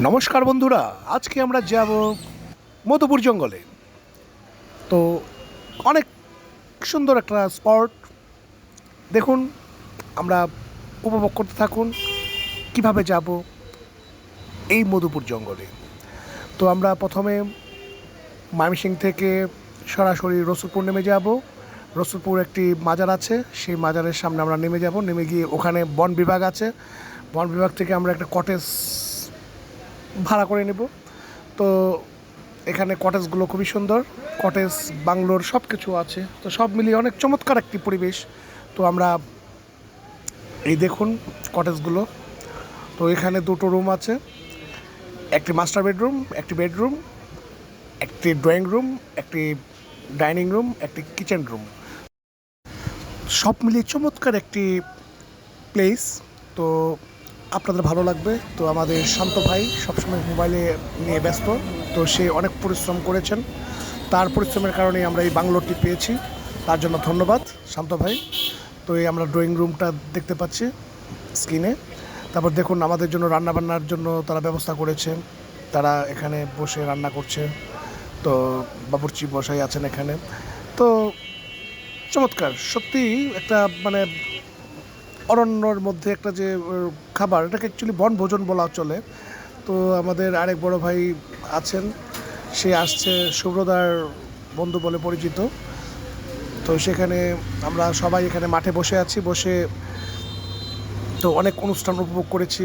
নমস্কার বন্ধুরা, আজকে আমরা যাব মধুপুর জঙ্গলে। তো অনেক সুন্দর একটা স্পট। দেখুন, আমরা উপভোগ করতে থাকুন, কীভাবে যাব এই মধুপুর জঙ্গলে। তো আমরা প্রথমে ময়মনসিং থেকে সরাসরি রসুলপুর নেমে যাব। রসুলপুর একটি মাজার আছে, সেই মাজারের সামনে আমরা নেমে যাব। নেমে গিয়ে ওখানে বন বিভাগ আছে। বন বিভাগ থেকে আমরা একটা কটেজ ভাড়া করে নেব। তো এখানে কটেজগুলো খুবই সুন্দর। কটেজ, বাংলোর সব কিছু আছে। তো সব মিলিয়ে অনেক চমৎকার একটি পরিবেশ। তো আমরা এই দেখুন কটেজগুলো। তো এখানে দুটো রুম আছে। একটি মাস্টার বেডরুম, একটি বেডরুম, একটি ড্রয়িং রুম, একটি ডাইনিং রুম, একটি কিচেন রুম। সব মিলিয়ে চমৎকার একটি প্লেস। তো আপনাদের ভালো লাগবে। তো আমাদের শান্ত ভাই সবসময় মোবাইলে নিয়ে ব্যস্ত। তো সে অনেক পরিশ্রম করেছেন। তার পরিশ্রমের কারণে আমরা এই বাংলোটি পেয়েছি। তার জন্য ধন্যবাদ, শান্ত ভাই। তো এই আমরা ড্রয়িং রুমটা দেখতে পাচ্ছি স্ক্রিনে। তারপর দেখুন, আমাদের জন্য রান্না বান্নার জন্য তারা ব্যবস্থা করেছে। তারা এখানে বসে রান্না করছে। তো বাবুর্চি বসাই আছেন এখানে। তো চমৎকার সত্যি একটা মানে অরণ্যর মধ্যে একটা যে খাবার, এটাকে অ্যাকচুয়ালি বনভোজন বলা চলে। তো আমাদের আরেক বড় ভাই আছেন, সে আসছে সুব্রদার বন্ধু বলে পরিচিত। তো সেখানে আমরা সবাই এখানে মাঠে বসে আছি, বসে তো অনেক অনুষ্ঠান উপভোগ করেছি।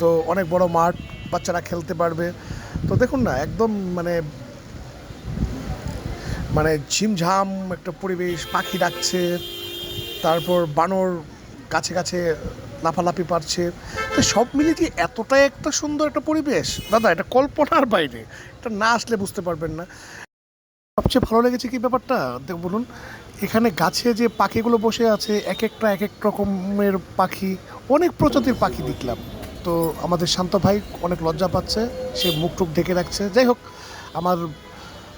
তো অনেক বড় মাঠ, বাচ্চারা খেলতে পারবে। তো দেখুন না, একদম মানে মানে ঝিমঝাম একটা পরিবেশ, পাখি ডাকছে, তারপর বানর কাছে কাছে লাফালাফি পারছে। তো সব মিলিয়ে কি এতটাই একটা সুন্দর একটা পরিবেশ? দাদা, এটা কল্পনার বাইরে। এটা না আসলে বুঝতে পারবেন না। সবচেয়ে ভালো লেগেছে কি ব্যাপারটা? দেখ, বলুন, এখানে গাছে যে পাখিগুলো বসে আছে এক একটা এক এক রকমের পাখি, অনেক প্রজাতির পাখি দেখলাম। তো আমাদের শান্ত ভাই অনেক লজ্জা পাচ্ছে, সে মুখ টুক ঢেকে রাখছে। যাই হোক, আমার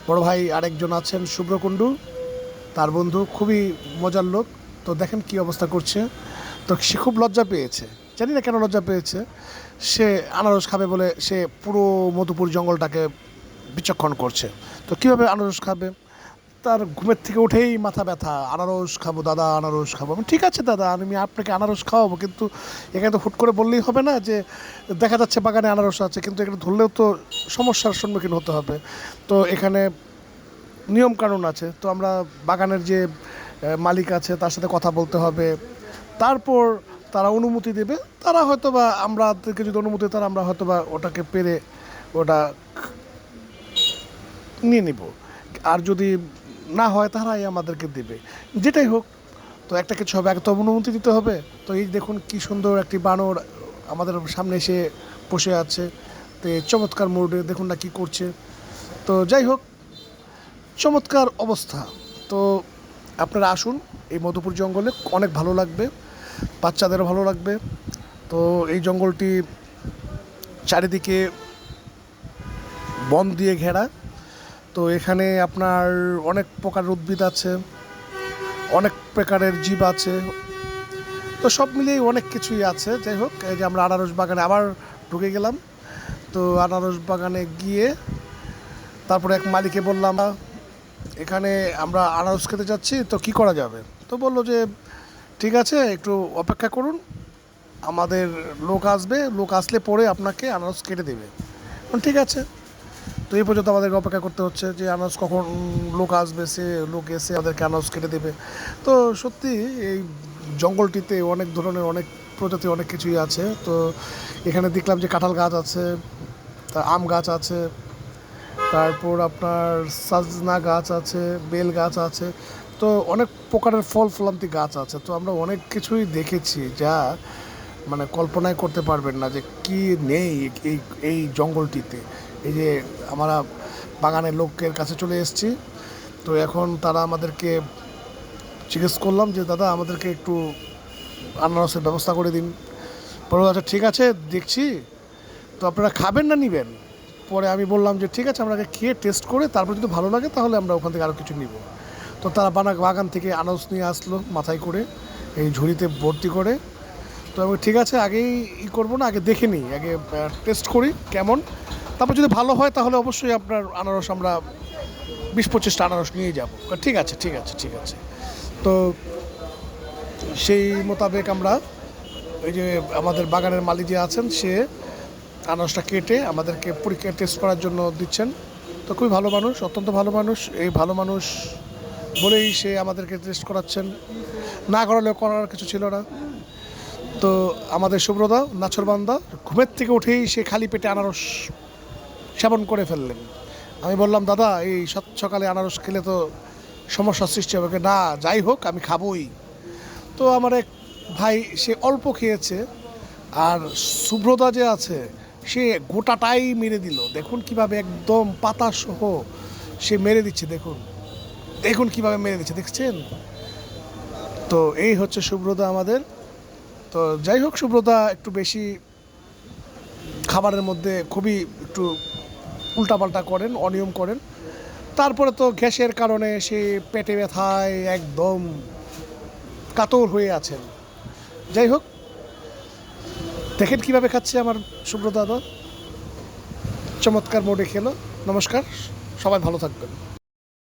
বড় ভাই আরেকজন আছেন, শুভ্রকুণ্ডু। তার বন্ধু, খুবই মজার লোক। তো দেখেন কি অবস্থা করছে। তো সে খুব লজ্জা পেয়েছে। জানি না কেন লজ্জা পেয়েছে। সে আনারস খাবে বলে সে পুরো মধুপুর জঙ্গলটাকে বিচক্ষণ করছে। তো কীভাবে আনারস খাবে? তার ঘুমের থেকে উঠেই মাথা ব্যথা। আনারস খাব দাদা আনারস খাব। আমি, ঠিক আছে দাদা আমি আপনাকে আনারস খাওয়াবো। কিন্তু এখানে তো হুট করে বললেই হবে না যে দেখা যাচ্ছে বাগানে আনারস আছে কিন্তু এখানে ধরলেও তো সমস্যার সম্মুখীন হতে হবে। তো এখানে নিয়ম কানুন আছে। তো আমরা বাগানের যে মালিক আছে তার সাথে কথা বলতে হবে। তারপর তারা অনুমতি দেবে। তারা হয়তো বা আমরা যদি অনুমতি তারা আমরা হয়তো বা ওটাকে পেরে ওটা নিয়ে নিব। আর যদি না হয়, তারাই আমাদেরকে দেবে। যেটাই হোক, তো একটা কিছু হবে এক তো অনুমতি দিতে হবে। তো এই দেখুন কি সুন্দর একটি বানর আমাদের সামনে এসে বসে আছে। তো চমৎকার মোড়ে দেখুন না কি করছে। তো যাই হোক, চমৎকার অবস্থা। তো আপনারা আসুন এই মধুপুর জঙ্গলে, অনেক ভালো লাগবে। বাচ্চাদেরও ভালো লাগবে। তো এই জঙ্গলটি চারিদিকে বন দিয়ে ঘেরা। তো এখানে আপনার অনেক প্রকার উদ্ভিদ আছে, অনেক প্রকারের জীব আছে। তো সব মিলিয়ে অনেক কিছুই আছে। যাই হোক, এই যে আমরা আনারস বাগানে আবার ঢুকে গেলাম। তো আনারস বাগানে গিয়ে তারপরে এক মালিকে বললাম, এখানে আমরা আনারস খেতে যাচ্ছি, তো কি করা যাবে? তো বলল যে ঠিক আছে, একটু অপেক্ষা করুন। আমাদের লোক আসবে, লোক আসলে পরে আপনাকে আনারস কেটে দেবে। ঠিক আছে। তো এই পর্যন্ত আমাদেরকে অপেক্ষা করতে হচ্ছে যে আনারস কখন লোক আসবে, সে লোক এসে আমাদেরকে আনারস কেটে দেবে। তো সত্যি এই জঙ্গলটিতে অনেক ধরনের অনেক প্রজাতি, অনেক কিছুই আছে। তো এখানে দেখলাম যে কাঁঠাল গাছ আছে, তা আম গাছ আছে। তারপর আপনার সাজনা গাছ আছে, বেল গাছ আছে, তো অনেক প্রকারের ফল ফলান্তি গাছ আছে। তো আমরা অনেক কিছুই দেখেছি যা মানে কল্পনাই করতে পারবেন না যে কি নেই এই এই জঙ্গলটিতে। এই যে আমরা বাগানের লোকের কাছে চলে এসেছি, তো এখন তারা আমাদেরকে জিজ্ঞেস করলাম যে, দাদা, আমাদেরকে একটু আনারসের ব্যবস্থা করে দিন। পরে আচ্ছা ঠিক আছে, দেখছি। তো আপনারা খাবেন না নিবেন? পরে আমি বললাম যে, ঠিক আছে, আমরা খেয়ে টেস্ট করে তারপর যদি ভালো লাগে, তাহলে আমরা ওখান থেকে আরও কিছু নিব। তো তারা বানা বাগান থেকে আনারস নিয়ে আসলো মাথায় করে, এই ঝুড়িতে ভর্তি করে। তো আমি ঠিক আছে, আগেই ই করব না, আগে দেখে নিই, আগে টেস্ট করি, কেমন? তারপর যদি ভালো হয়, তাহলে অবশ্যই আপনার আনারস আমরা বিশ পঁচিশটা আনারস নিয়ে যাব। ঠিক আছে ঠিক আছে ঠিক আছে। তো সেই মোতাবেক আমরা ওই যে আমাদের বাগানের মালিক যে আছেন, সে আনারসটা কেটে আমাদেরকে পরীক্ষা টেস্ট করার জন্য দিচ্ছেন। তো খুবই ভালো মানুষ, অত্যন্ত ভালো মানুষ। এই ভালো মানুষ বলেই সে আমাদেরকে টেস্ট করাচ্ছেন। না করালেও করার কিছু ছিল না। তো আমাদের সুব্রদা নাছরবান্দা ঘুমের থেকে উঠেই সে খালি পেটে আনারস সেবন করে ফেললেন। আমি বললাম, দাদা, এই সৎ সকালে আনারস খেলে তো সমস্যার সৃষ্টি হবে। না, যাই হোক, আমি খাবোই। তো আমার এক ভাই, সে অল্প খেয়েছে। আর সুব্রতা যে আছে সে গোটাটাই মেরে দিল। দেখুন কীভাবে একদম পাতা সহ সে মেরে দিচ্ছে, দেখুন। দেখুন কীভাবে মেরে দিচ্ছে, দেখছেন? তো এই হচ্ছে সুব্রতা আমাদের। তো যাই হোক, সুব্রতা একটু বেশি খাবারের মধ্যে খুবই একটু উল্টাপাল্টা করেন, অনিয়ম করেন। তারপরে তো গ্যাসের কারণে সে পেটে ব্যথায় একদম কাতর হয়ে আছেন। যাই হোক দেখেন কীভাবে খাচ্ছে আমার সুব্রত দাদা। চমৎকার মোডে খেলো। নমস্কার। সবাই ভালো থাকবেন।